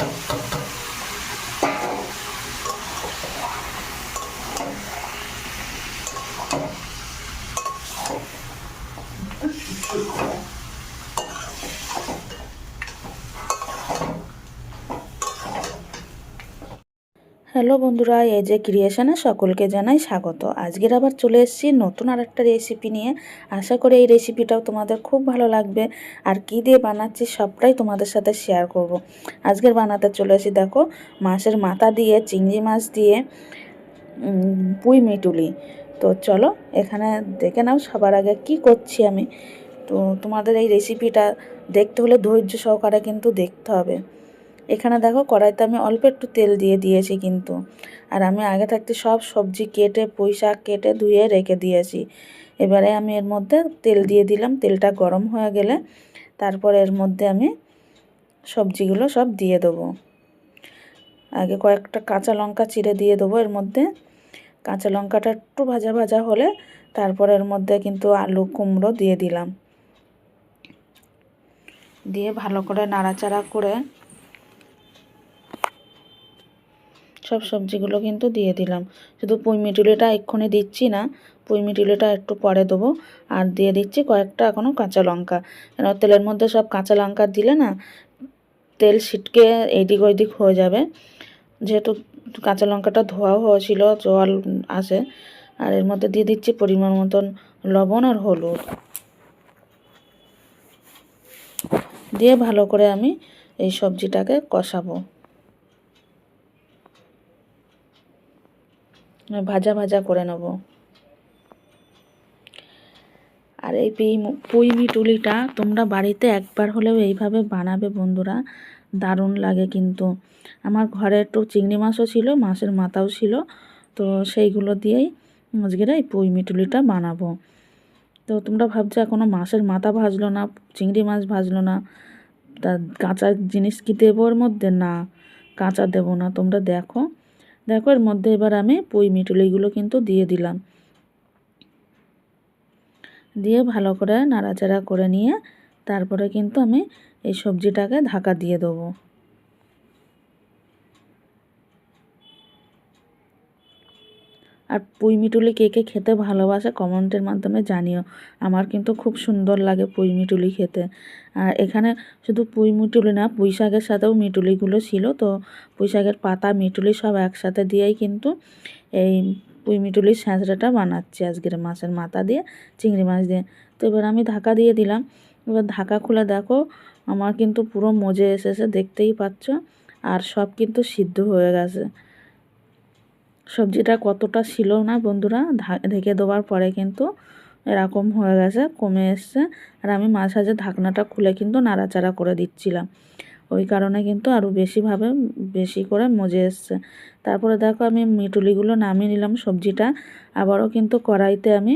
Thank hello বন্ধুরা, এই যে ক্রিয়েশনে সকলকে জানাই স্বাগত। আজকের আবার চলে এসেছি নতুন আর একটা রেসিপি নিয়ে। আশা করি এই রেসিপিটাও তোমাদের খুব ভালো লাগবে। আর কি দিয়ে বানাচ্ছি সবটাই তোমাদের সাথে শেয়ার করব। আজকের বানাতে চলে এসেছি, দেখো, মাছের মাথা দিয়ে, চিংড়ি মাছ দিয়ে পুঁই মিটুলি। তো চলো, এখানে দেখে নাও সবার আগে কি করছি আমি। তো তোমাদের এই রেসিপিটা দেখতে হলে ধৈর্য সহকারে কিন্তু দেখতে হবে। এখানে দেখো কড়াইতে আমি অল্প একটু তেল দিয়ে দিয়েছি কিন্তু। আর আমি আগে থাকতে সব সবজি কেটে, পুঁই শাক কেটে ধুয়ে রেখে দিয়েছি। এবারে আমি এর মধ্যে তেল দিয়ে দিলাম, তেলটা গরম হয়ে গেলে তারপর এর মধ্যে আমি সবজিগুলো সব দিয়ে দেবো। আগে কয়েকটা কাঁচা লঙ্কা চিড়ে দিয়ে দেবো এর মধ্যে। কাঁচা লঙ্কাটা একটু ভাজা ভাজা হলে তারপর এর মধ্যে কিন্তু আলু কুমড়ো দিয়ে দিলাম। দিয়ে ভালো করে নাড়াচাড়া করে সব সবজিগুলো কিন্তু দিয়ে দিলাম। শুধু পুঁই মিটুলিটা এক্ষুনি দিচ্ছি না, পুঁই মিটুলিটা একটু পরে দেবো। আর দিয়ে দিচ্ছি কয়েকটা এখনও কাঁচা লঙ্কা। কেন তেলের মধ্যে সব কাঁচা লঙ্কা দিলে না, তেল ছিটকে এদিক ওইদিক হয়ে যাবে। যেহেতু কাঁচা লঙ্কাটা ধোয়াও হয়েছিল, জল আসে, আর এর মধ্যে দিয়ে দিচ্ছি পরিমাণ মতন লবণ আর হলুদ। দিয়ে ভালো করে আমি এই সবজিটাকে কষাবো। ভাজা ভাজা করে নেব। আর এই পুঁই মিটুলিটা তোমরা বাড়িতে একবার হলেও এইভাবে বানাবে বন্ধুরা। দারুণ লাগে কিন্তু। আমার ঘরে একটু চিংড়ি মাছও ছিল, মাছের মাথাও ছিল, তো সেইগুলো দিয়েই আজকের এই পুঁই মিটুলিটা বানাবো। তো তোমরা ভাবছ এখনও মাছের মাথা ভাজলো না, চিংড়ি মাছ ভাজলো না, তা কাঁচা জিনিস কি দেবো ওর মধ্যে? না, কাঁচা দেবো না। তোমরা দেখো। দেখো, এর মধ্যে এবার আমি পুঁই মিটুলিগুলো কিন্তু দিয়ে দিলাম। দিয়ে ভালো করে নাড়াচাড়া করে নিয়ে তারপরে কিন্তু আমি এই সবজিটাকে ঢাকা দিয়ে দেবো। আর পুঁই মিটুলি কে কে খেতে ভালোবাসে কমেন্টের মাধ্যমে জানিও। আমার কিন্তু খুব সুন্দর লাগে পুঁই মিটুলি খেতে। আর এখানে শুধু পুঁই মিটুলি না পুঁই শাকের সাথেও মিটুলিগুলো ছিল, তো পুঁই শাকের পাতা, মিটুলি সব একসাথে দিয়েই কিন্তু এই পুঁই মিটুলির স্যাঁচড়াটা বানাচ্ছি আজকের মাছের মাথা দিয়ে, চিংড়ি মাছ দিয়ে। তো এবার আমি ঢাকা দিয়ে দিলাম। এবার ঢাকা খুলে দেখো, আমার কিন্তু পুরো মজে এসেছে, দেখতেই পাচ্ছ। আর সব কিন্তু সিদ্ধ হয়ে গেছে। সবজিটা কতটা ছিল না বন্ধুরা ঢেকে দেওয়ার পরে কিন্তু এরকম হয়ে গেছে, কমে এসছে। আর আমি মাছ হাজে ঢাকনাটা খুলে কিন্তু নাড়াচাড়া করে দিচ্ছিলাম। ওই কারণে কিন্তু আরও বেশিভাবে বেশি করে মজে এসছে। তারপরে দেখো আমি মিটুলিগুলো নামিয়ে নিলাম সবজিটা, আবারও কিন্তু কড়াইতে আমি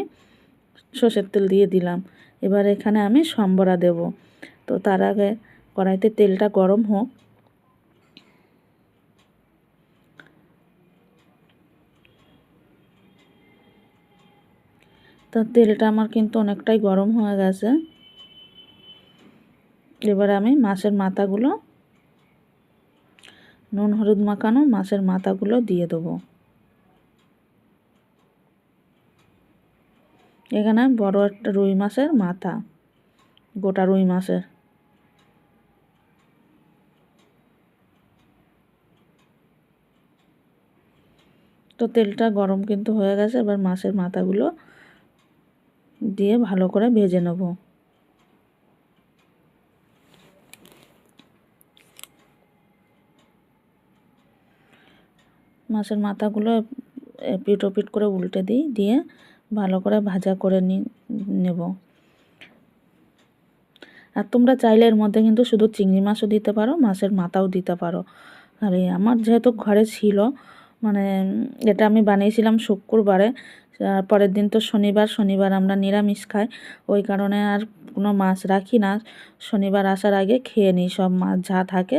সর্ষের তেল দিয়ে দিলাম। এবার এখানে আমি সম্বরা দেব। তো তার আগে কড়াইতে তেলটা গরম হোক। তো তেলটা আমার কিন্তু অনেকটাই গরম হয়ে গেছে। এবার আমি মাছের মাথাগুলো, নুন, হলুদ মাখানো মাছের মাথাগুলো দিয়ে দেবো। এখানে বড় একটা রুই মাছের মাথা, গোটা রুই মাছের। তো তেলটা গরম কিন্তু হয়ে গেছে, এবার মাছের মাথাগুলো দিয়ে ভালো করে ভেজে নেব। মাছের মাথাগুলো পিট পিট করে উল্টে দিই, দিয়ে ভালো করে ভাজা করে নেব। আর তোমরা চাইলে এর মধ্যে কিন্তু শুধু চিংড়ি মাছও দিতে পারো, মাছের মাথাও দিতে পারো। আর, আমার যেহেতু ঘরে ছিল মানে এটা আমি বানিয়েছিলাম শুক্রবারে পরের দিন তো শনিবার শনিবার আমরা নিরামিষ খাই। ওই কারণে আর কোনো মাছ রাখি না। শনিবার আসার আগে খেয়ে নিই, সব মাছ যা থাকে।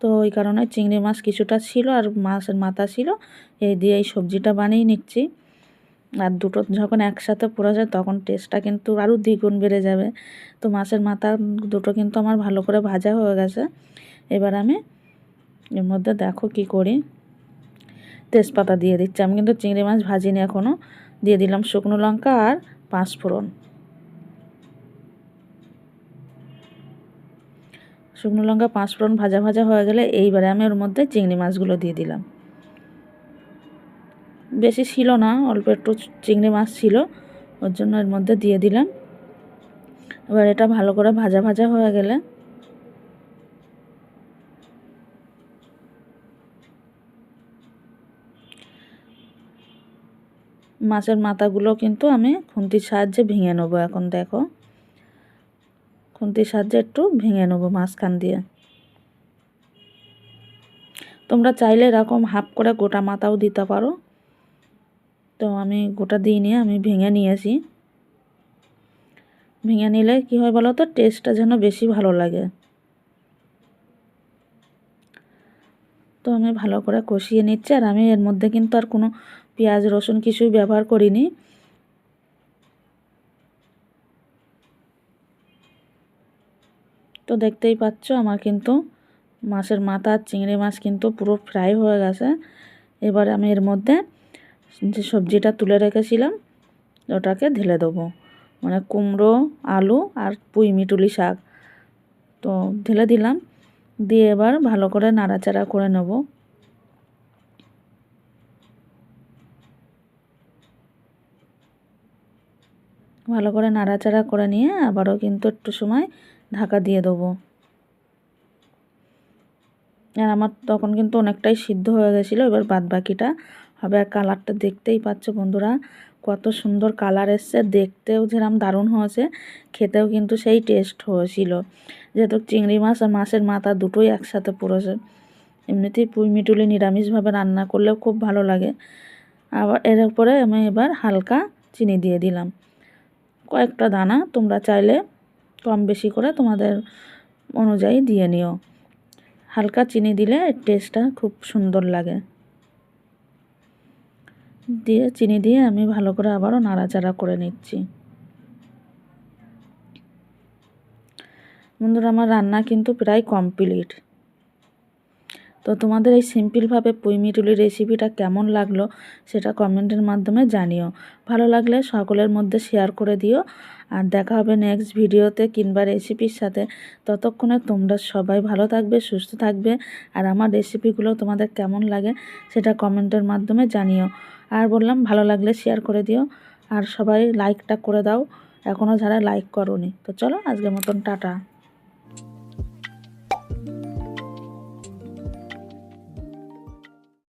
তো ওই কারণে চিংড়ি মাছ কিছুটা ছিল আর মাছের মাথা ছিল। এই দিয়ে এই সবজিটা বানিয়ে নিচ্ছি। আর দুটো যখন একসাথে পড়ে যায়, তখন টেস্টটা কিন্তু আরও দ্বিগুণ বেড়ে যাবে। তো মাছের মাথা দুটো কিন্তু আমার ভালো করে ভাজা হয়ে গেছে। এবার আমি এর মধ্যে দেখো কি করি। তেজপাতা দিয়ে দিচ্ছি। আমি কিন্তু চিংড়ি মাছ ভাজিনি এখনও দিয়ে দিলাম শুকনো লঙ্কা আর পাঁচ ফোড়ন। শুকনো লঙ্কা, পাঁচ ফোড়ন ভাজা ভাজা হয়ে গেলে এইবারে আমি ওর মধ্যে চিংড়ি মাছগুলো দিয়ে দিলাম। বেশি ছিল না, অল্প একটু চিংড়ি মাছ ছিল, ওর জন্য এর মধ্যে দিয়ে দিলাম। এবার এটা ভালো করে ভাজা ভাজা হয়ে গেলে মাছের মাথাগুলো কিন্তু আমি খুন্তির সাহায্যে ভেঙে নেব এখন, দেখো। খুন্তির সাহায্যে একটু ভেঙে নেব মাঝখান দিয়ে। তোমরা চাইলে এরকম হাফ করে গোটা মাথাও দিতে পারো। তো আমি গোটা দিই নিয়ে আমি ভেঙে নিয়েছি। ভেঙে নিলে কী হয় বলো তো টেস্টটা যেন বেশি ভালো লাগে। তো আমি ভালো করে কষিয়ে নিচ্ছি, আর আমি এর মধ্যে কিন্তু আর কোনো পেঁয়াজ, রসুন কিছুই ব্যবহার করিনি। তো দেখতেই পাচ্ছ, আমার কিন্তু মাছের মাথা, চিংড়ি মাছ কিন্তু পুরো ফ্রাই হয়ে গেছে। এবার আমি এর মধ্যে যে সবজিটা তুলে রেখেছিলাম, ওটাকে ঢেলে দেবো। মানে কুমড়ো, আলু আর পুঁই মিটুলি শাক। তো ঢেলে দিলাম, দিয়ে এবার ভালো করে নাড়াচাড়া করে নেব। ভালো করে নাড়াচাড়া করে নিয়ে আবারও কিন্তু একটু সময় ঢাকা দিয়ে দেবো। আর আমার তখন কিন্তু অনেকটাই সিদ্ধ হয়ে গেছিল, এবার বাদ বাকিটা হবে। আর কালারটা দেখতেই পাচ্ছ বন্ধুরা, কত সুন্দর কালার এসছে। দেখতেও যেরকম দারুণ হয়েছে, খেতেও কিন্তু সেই টেস্ট হয়েছিল। যেহেতু চিংড়ি মাছ আর মাছের মাথা দুটোই একসাথে পড়েছে, এমনিতেই পুঁই মিটুলি নিরামিষভাবে রান্না করলেও খুব ভালো লাগে। আবার এর উপরে আমি এবার হালকা চিনি দিয়ে দিলাম। কয়েকটা দানা তোমরা চাইলে কম বেশি করে তোমাদের অনুযায়ী দিয়ে নিও। হালকা চিনি দিলে টেস্টটা খুব সুন্দর লাগে। দিয়ে চিনি দিয়ে আমি ভালো করে আবারও নাড়াচাড়া করে নিচ্ছি। বন্ধুরা, আমার রান্না কিন্তু প্রায় কমপ্লিট তো তোমাদের এই সিম্পলভাবে পুঁইমিটুলি রেসিপিটা কেমন লাগল সেটা কমেন্টের মাধ্যমে জানিও। ভালো লাগলে সকলের মধ্যে শেয়ার করে দিও। আর দেখা হবে নেক্সট ভিডিওতে কিংবা রেসিপির সাথে। ততক্ষণে তোমরা সবাই ভালো থাকবে, সুস্থ থাকবে। আর আমার রেসিপিগুলো তোমাদের কেমন লাগে সেটা কমেন্টের মাধ্যমে জানিও। আর বললাম, ভালো লাগলে শেয়ার করে দিও। আর সবাই লাইকটা করে দাও। এখনও যারা লাইক করনি। তো চলো আজকের মতন, টাটা।